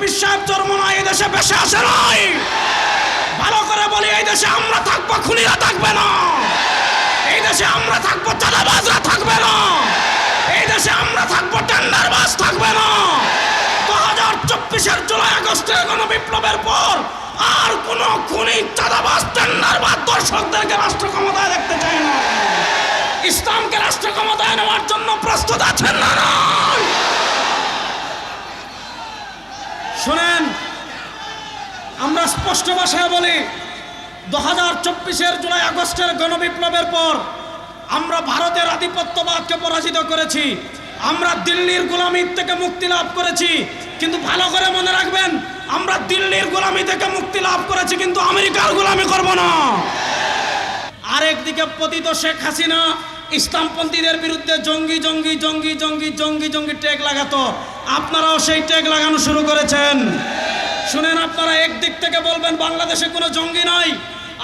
পীর সাহেব চরমনা এই দেশে বেশি আসে নাই? ভালো করে বলি, এই দেশে আমরা থাকব, খুনিরা থাকবে না। এই দেশে আমরা থাকব, চাঁদাবাজরা থাকবে না। এই দেশে আমরা থাকব, টেন্ডারবাজ থাকবে না। দু হাজার চব্বিশের জুলাই আগস্টের কোনো বিপ্লবের পর আর কোনো খুনি, চাঁদাবাজ, টেন্ডারবাজ দর্শকদেরকে রাষ্ট্র ক্ষমতায় দেখতে চাই না। ইসলামকে রাষ্ট্র ক্ষমতায় নেওয়ার জন্য প্রস্তুত আছেন না নয়? শুনেন, আমরা স্পষ্ট ভাষায় বলি, দু হাজার চব্বিশের জুলাই আগস্টের গণবিপ্লবের পর আমরা ভারতের আধিপত্যবাদকে পরাজিত করেছি, আমরা দিল্লির গোলামি থেকে মুক্তি লাভ করেছি, কিন্তু ভালো করে মনে রাখবেন, আমরা দিল্লির গোলামি থেকে মুক্তি লাভ করেছি, কিন্তু আমেরিকার গোলামি করব না। আরেকদিকে পতিত শেখ হাসিনা ইসলামপন্থীদের বিরুদ্ধে জঙ্গি জঙ্গি জঙ্গি জঙ্গি জঙ্গি জঙ্গি লাগাতো। আপনারাও সেই ট্যাগ লাগানো শুরু করেছেন। শুনেন আপনারা, একদিক থেকে বলবেন বাংলাদেশে কোনো জঙ্গি নাই,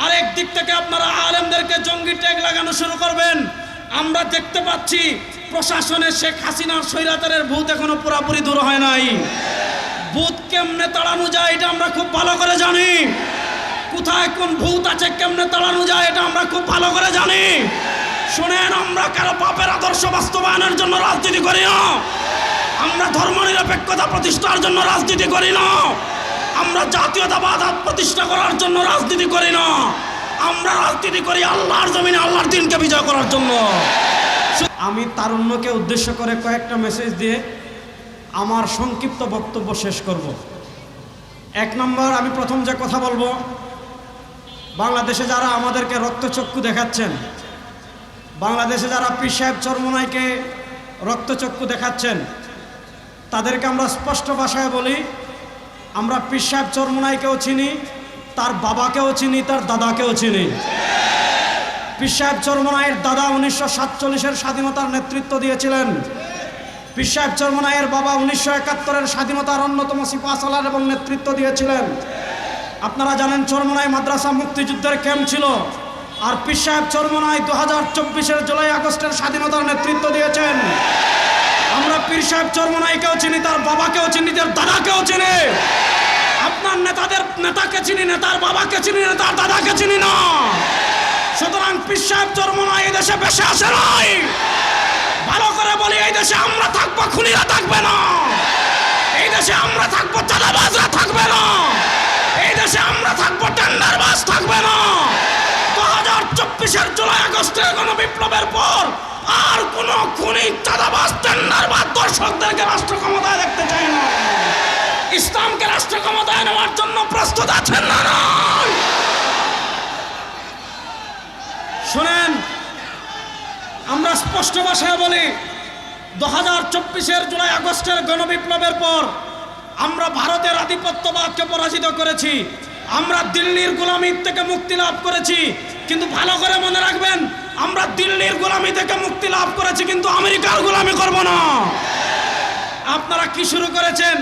আরেক দিক থেকে আপনারা আলেমদেরকে জঙ্গি ট্যাগ লাগানো শুরু করবেন। আমরা দেখতে পাচ্ছি প্রশাসনের শেখ হাসিনার স্বৈরাচারের ভূত এখনও পুরাপুরি দূর হয় নাই। ভূত কেমনে তাড়ানো যায় এটা আমরা খুব ভালো করে জানি। কোথায় কোন ভূত আছে কেমনে তাড়ানো যায় এটা আমরা খুব ভালো করে জানি। শুনেন, আমরা কারও পাপের আদর্শ বাস্তবায়নের জন্য রাজনীতি করি না। আমরা ধর্ম নিরপেক্ষতা প্রতিষ্ঠার জন্য রাজনীতি করি না। আমরা জাতীয়তাবাদ প্রতিষ্ঠা করার জন্য রাজনীতি করি না। আমরা রাজনীতি করি আল্লাহর জমিনে, আল্লাহর দিনকে বিজয় করার জন্য। আমি তারুণ্যকে উদ্দেশ্য করে কয়েকটা মেসেজ দিয়ে আমার সংক্ষিপ্ত বক্তব্য শেষ করব। এক নম্বর, আমি প্রথম যে কথা বলব, বাংলাদেশে যারা আমাদেরকে রক্তচক্ষু দেখাচ্ছেন, বাংলাদেশে যারা পীর সাহেব চরমনাইকে রক্তচক্ষু দেখাচ্ছেন তাদেরকে আমরা স্পষ্ট ভাষায় বলি, আমরা পীর সাহেব চরমনাইকেও চিনি, তার বাবাকেও চিনি, তার দাদাকেও চিনি। পীর সাহেব চরমনাইয়ের দাদা উনিশশো সাতচল্লিশের স্বাধীনতার নেতৃত্ব দিয়েছিলেন। পীর সাহেব চরমনাইয়ের বাবা উনিশশো একাত্তরের স্বাধীনতার অন্যতম সিপাহসালার এবং নেতৃত্ব দিয়েছিলেন। আপনারা জানেন চরমনাই মাদ্রাসা মুক্তিযুদ্ধের ক্যাম্প ছিল। আর পীর সাহেব দু হাজার চব্বিশের জুলাই আগস্টের স্বাধীনতার নেতৃত্ব আমরা পীর সাহেব চরমনাইকেও চিনি, তার বাবাকেও চিনি, তার দাদাকেও চিনি। আপনার নেতাদের নেতাকে চিনি নেতার বাবাকে চিনি নেতার দাদাকে চিনি না। সুতরাং পীর সাহেব চরমনাই এই দেশে বেশি আসে নাই। ভালো করে বলি, এই দেশে আমরা থাকব, খুনিরা থাকবে না। এই দেশে আমরা থাকব, চাঁদাবাজরা থাকবে না। এই দেশে আমরা থাকব, টেন্ডারবাজ থাকবে না। দু হাজার চব্বিশের জুলাই আগস্টের কোনো বিপ্লবের পর দর্শকদেরকে রাষ্ট্র ক্ষমতায় দেখতে চাই না। ইসলামকে রাষ্ট্র ক্ষমতায় নেওয়ার জন্য প্রস্তুত আছেন না? শুনেন, আমরা স্পষ্ট ভাষায় বলি, দু হাজার চব্বিশের জুলাই আগস্টের গণবিপ্লবের পর আমরা ভারতের আধিপত্যবাদকে পরাজিত করেছি। আমরা দিল্লির গোলামি থেকে মুক্তি লাভ করেছি, কিন্তু ভালো করে মনে রাখবেন, আমরা দিল্লির গোলামি থেকে মুক্তি লাভ করেছি, কিন্তু আমেরিকার গোলামি করব না। আপনারা কি শুরু করেছেন?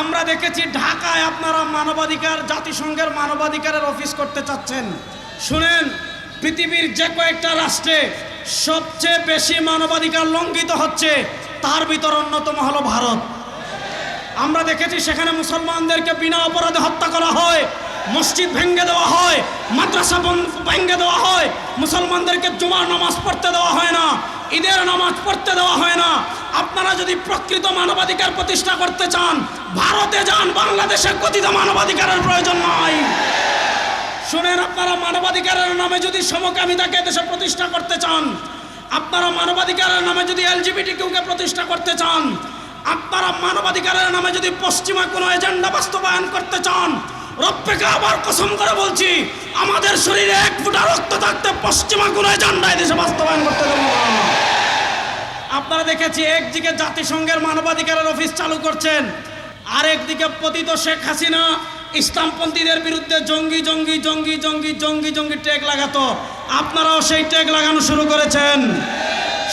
আমরা দেখেছি ঢাকায় আপনারা মানবাধিকার, জাতিসংঘের মানবাধিকারের অফিস করতে চাচ্ছেন। শুনেন, পৃথিবীর যে কয়েকটা রাষ্ট্রে সবচেয়ে বেশি মানবাধিকার লঙ্ঘিত হচ্ছে, তার ভিতর অন্যতম হলো ভারত। আমরা দেখেছি সেখানে মুসলমানদেরকে বিনা অপরাধে হত্যা করা হয়, মসজিদ ভেঙ্গে দেওয়া হয়, মাদ্রাসা ভেঙ্গে দেওয়া হয়, মুসলমানদেরকে জুমার নামাজ পড়তে দেওয়া হয় না, ঈদের নামাজ পড়তে দেওয়া হয় না আপনারা যদি প্রকৃত মানবাধিকার প্রতিষ্ঠা করতে চান, ভারতে যান, বাংলাদেশে কথিত মানবাধিকারের প্রয়োজন নয় শুনেন, আপনারা মানবাধিকারের নামে যদি সমকামিতাকে দেশে প্রতিষ্ঠা করতে চান, আপনারা মানবাধিকারের নামে যদি এলজিবিটি কেউকে প্রতিষ্ঠা করতে চান, আপনারা মানবাধিকারের নামে যদি পশ্চিমা কোনো এজেন্ডা বাস্তবায়ন করতে চান, রব্বেকে আবার কসম করে বলছি, আমাদের শরীরে এক ফুটা রক্ত থাকতে পশ্চিমা কোনো এজেন্ডা দেশে বাস্তবায়ন করতে দেবো আপনারা দেখেছি, একদিকে জাতিসংঘের মানবাধিকারের অফিস চালু করছেন আরেকদিকে পতিত শেখ হাসিনা ইসলামপন্থীদের বিরুদ্ধে জঙ্গি জঙ্গি জঙ্গি জঙ্গি জঙ্গি জঙ্গি ট্যাগ লাগাতো। আপনারাও সেই ট্যাগ লাগানো শুরু করেছেন।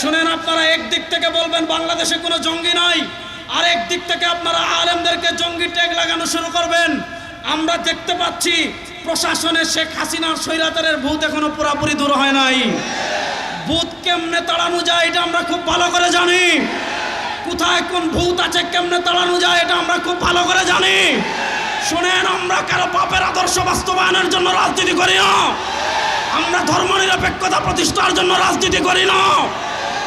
শুনেন আপনারা, একদিক থেকে বলবেন বাংলাদেশে কোনো জঙ্গি নাই, আরেক দিক থেকে আপনারা আলেমদেরকে জঙ্গি ট্যাগ লাগানো শুরু করবেন। আমরা দেখতে পাচ্ছি প্রশাসনের শেখ হাসিনার স্বৈরাচারের ভূত এখনও পুরাপুরি দূর হয় নাই। ভূত কেমনে তাড়ানো যায় এটা আমরা খুব ভালো করে জানি। কোথায় কোন ভূত আছে, কেমনে তাড়ানো যায় এটা আমরা খুব ভালো করে জানি। শুনেন, আমরা কারও পাপের আদর্শ বাস্তবায়নের জন্য রাজনীতি করি না। আমরা ধর্ম নিরপেক্ষতা প্রতিষ্ঠার জন্য রাজনীতি করি না।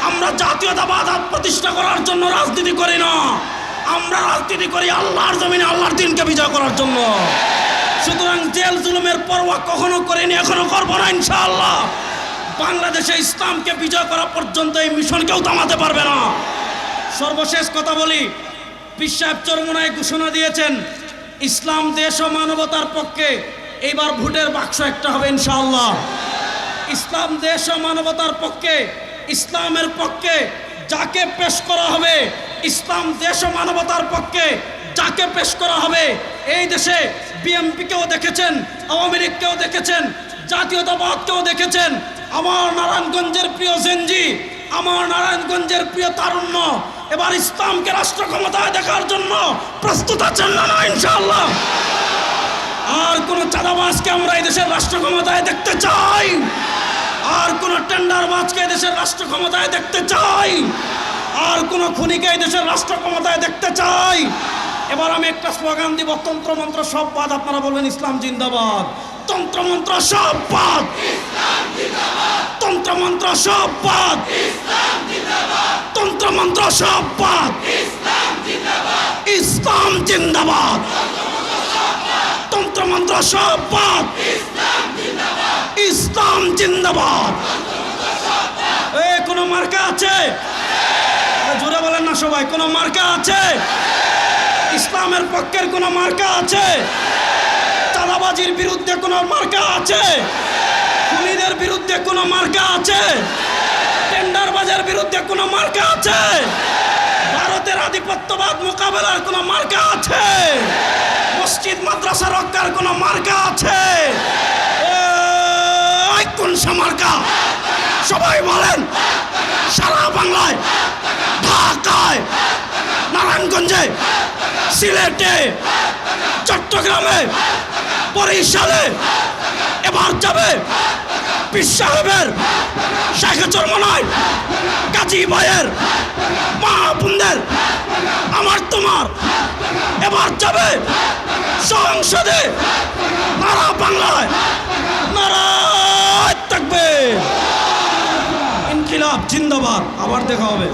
আমরা জাতীয়তাবাদ প্রতিষ্ঠা করার জন্য রাজনীতি করি না। আমরা রাজনীতি করি আল্লাহর জমিনে, আল্লাহর দিনকে বিজয় করার জন্য। সুতরাং জেল জুলুমের পরোয়া কখনো করিনি, এখনও করব না ইনশাআল্লাহ। বাংলাদেশে ইসলামকে বিজয় করা পর্যন্ত এই মিশন কেউ থামাতে পারবে না। সর্বশেষ কথা বলি বিশ্বাব চরমনায় ঘোষণা দিয়েছেন, ইসলাম, দেশ ও মানবতার পক্ষে এইবার ভোটের বাক্স একটা হবে ইনশাআল্লাহ। ইসলাম, দেশ ও মানবতার পক্ষে, ইসলামের পক্ষে যাকে পেশ করা হবে, ইসলাম, দেশ ও মানবতার পক্ষে যাকে পেশ করা হবে, এই দেশে বিএমপিকেও দেখেছেন, আওয়ামী লীগকেও দেখেছেন জাতীয়তাবাদকেও দেখেছেন আমার নারায়ণগঞ্জের প্রিয় জেনজি, আমার নারায়ণগঞ্জের প্রিয় তারুণ্য, এবার ইসলামকে রাষ্ট্র ক্ষমতায় দেখার জন্য প্রস্তুত আছেন না ইনশাআল্লাহ? আর কোন চাঁদাবাজকে আমরা এই দেশের রাষ্ট্র ক্ষমতায় দেখতে চাই? আর কোন টেন্ডারবাজকে এই দেশের রাষ্ট্র ক্ষমতায় দেখতে চাই? আর কোন খুনিকে এই দেশের রাষ্ট্র ক্ষমতায় দেখতে চাই? এবার আমি একটা স্লোগান দিব, তন্ত্রমন্ত্র, সব বাদ, আপনারা বলবেন ইসলাম জিন্দাবাদ। তন্ত্রমন্ত্র সব বাদ। তন্ত্রমন্ত্র সব বাদ। তন্ত্রমন্ত্র সব বাদ। ইসলাম জিন্দাবাদ। তন্ত্রমন্ত্র সব বাদ। ইসলাম জিন্দাবাদ। এ, কোনো মার্কা আছে? জোরে বলেন না সবাই, কোনো মার্কা আছে? ইসলামের পক্ষের কোনো মার্কা আছে? চাঁদাবাজির বিরুদ্ধে কোনো মার্কা আছে? খুনিদের বিরুদ্ধে কোনো মার্কা আছে? টেন্ডারবাজের বিরুদ্ধে কোনো মার্কা আছে? ভারতের আধিপত্যবাদ মোকাবেলার কোনো মার্কা আছে? মসজিদ, মাদ্রাসা রক্ষার কোনো মার্কা আছে? কোন মার্কা সবাই বলেন, সারা বাংলায়, ঢাকায়, নারায়ণগঞ্জে, সিলেটে চট্টগ্রামে, বরিশালে, এবার যাবে পীর সাহেবের শেখে চরমনায় কাজী ভাইয়ের, মা বোনদের, আমার তোমার। এবার যাবে সংসদে, নারা বাংলায় নারায় থাকবে। ইনকিলাব জিন্দাবাদ, আবার দেখা হবে।